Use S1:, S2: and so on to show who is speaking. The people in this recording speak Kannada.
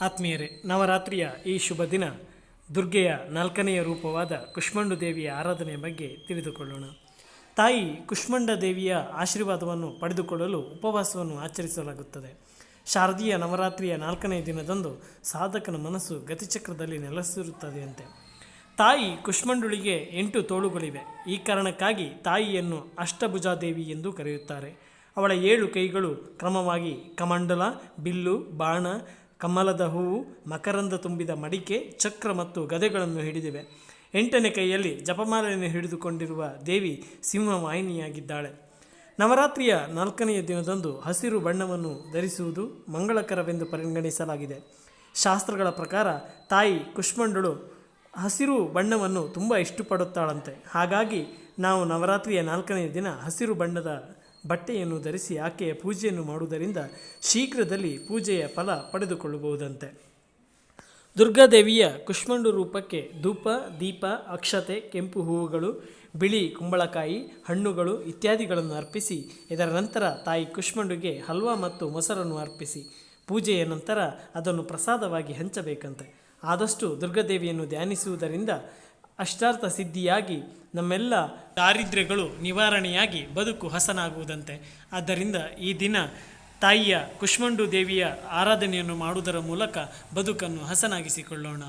S1: ಆತ್ಮೀಯರೇ, ನವರಾತ್ರಿಯ ಈ ಶುಭ ದಿನ ದುರ್ಗೆಯ ನಾಲ್ಕನೆಯ ರೂಪವಾದ ಕುಷ್ಮಂಡು ದೇವಿಯ ಆರಾಧನೆಯ ಬಗ್ಗೆ ತಿಳಿದುಕೊಳ್ಳೋಣ. ತಾಯಿ ಕುಷ್ಮಂಡ ದೇವಿಯ ಆಶೀರ್ವಾದವನ್ನು ಪಡೆದುಕೊಳ್ಳಲು ಉಪವಾಸವನ್ನು ಆಚರಿಸಲಾಗುತ್ತದೆ. ಶಾರದೀಯ ನವರಾತ್ರಿಯ ನಾಲ್ಕನೇ ದಿನದಂದು ಸಾಧಕನ ಮನಸ್ಸು ಗತಿಚಕ್ರದಲ್ಲಿ ನೆಲೆಸಿರುತ್ತದೆಯಂತೆ. ತಾಯಿ ಕುಷ್ಮಂಡುಳಿಗೆ ಎಂಟು ತೋಳುಗಳಿವೆ. ಈ ಕಾರಣಕ್ಕಾಗಿ ತಾಯಿಯನ್ನು ಅಷ್ಟಭುಜಾದೇವಿ ಎಂದು ಕರೆಯುತ್ತಾರೆ. ಅವಳ ಏಳು ಕೈಗಳು ಕ್ರಮವಾಗಿ ಕಮಂಡಲ, ಬಿಲ್ಲು, ಬಾಣ ಕಮಲದ ಹೂವು, ಮಕರಂದ ತುಂಬಿದ ಮಡಿಕೆ, ಚಕ್ರ ಮತ್ತು ಗದೆಗಳನ್ನು ಹಿಡಿದಿವೆ. ಎಂಟನೇ ಕೈಯಲ್ಲಿ ಜಪಮಾಲೆಯನ್ನು ಹಿಡಿದುಕೊಂಡಿರುವ ದೇವಿ ಸಿಂಹವಾಹಿನಿಯಾಗಿದ್ದಾಳೆ. ನವರಾತ್ರಿಯ ನಾಲ್ಕನೆಯ ದಿನದಂದು ಹಸಿರು ಬಣ್ಣವನ್ನು ಧರಿಸುವುದು ಮಂಗಳಕರವೆಂದು ಪರಿಗಣಿಸಲಾಗಿದೆ. ಶಾಸ್ತ್ರಗಳ ಪ್ರಕಾರ ತಾಯಿ ಕುಷ್ಮಂಡಳು ಹಸಿರು ಬಣ್ಣವನ್ನು ತುಂಬ ಇಷ್ಟಪಡುತ್ತಾಳಂತೆ. ಹಾಗಾಗಿ ನಾವು ನವರಾತ್ರಿಯ ನಾಲ್ಕನೆಯ ದಿನ ಹಸಿರು ಬಣ್ಣದ ಬಟ್ಟೆಯನ್ನು ಧರಿಸಿ ಆಕೆಯ ಪೂಜೆಯನ್ನು ಮಾಡುವುದರಿಂದ ಶೀಘ್ರದಲ್ಲಿ ಪೂಜೆಯ ಫಲ ಪಡೆದುಕೊಳ್ಳಬಹುದಂತೆ. ದುರ್ಗಾದೇವಿಯ ಕುಷ್ಮಂಡು ರೂಪಕ್ಕೆ ಧೂಪ, ದೀಪ, ಅಕ್ಷತೆ, ಕೆಂಪು ಹೂವುಗಳು, ಬಿಳಿ ಕುಂಬಳಕಾಯಿ, ಹಣ್ಣುಗಳು ಇತ್ಯಾದಿಗಳನ್ನು ಅರ್ಪಿಸಿ, ಇದರ ನಂತರ ತಾಯಿ ಕುಷ್ಮಂಡುಗೆ ಹಲ್ವಾ ಮತ್ತು ಮೊಸರನ್ನು ಅರ್ಪಿಸಿ, ಪೂಜೆಯ ನಂತರ ಅದನ್ನು ಪ್ರಸಾದವಾಗಿ ಹಂಚಬೇಕಂತೆ. ಆದಷ್ಟು ದುರ್ಗಾದೇವಿಯನ್ನು ಧ್ಯಾನಿಸುವುದರಿಂದ ಅಷ್ಟಾರ್ಥ ಸಿದ್ಧಿಯಾಗಿ ನಮ್ಮೆಲ್ಲ ದಾರಿದ್ರ್ಯಗಳು ನಿವಾರಣೆಯಾಗಿ ಬದುಕು ಹಸನಾಗುವುದಂತೆ. ಆದ್ದರಿಂದ ಈ ದಿನ ತಾಯಿಯ ಕುಷ್ಮಂಡು ದೇವಿಯ ಆರಾಧನೆಯನ್ನು ಮಾಡುವುದರ ಮೂಲಕ ಬದುಕನ್ನು ಹಸನಾಗಿಸಿಕೊಳ್ಳೋಣ.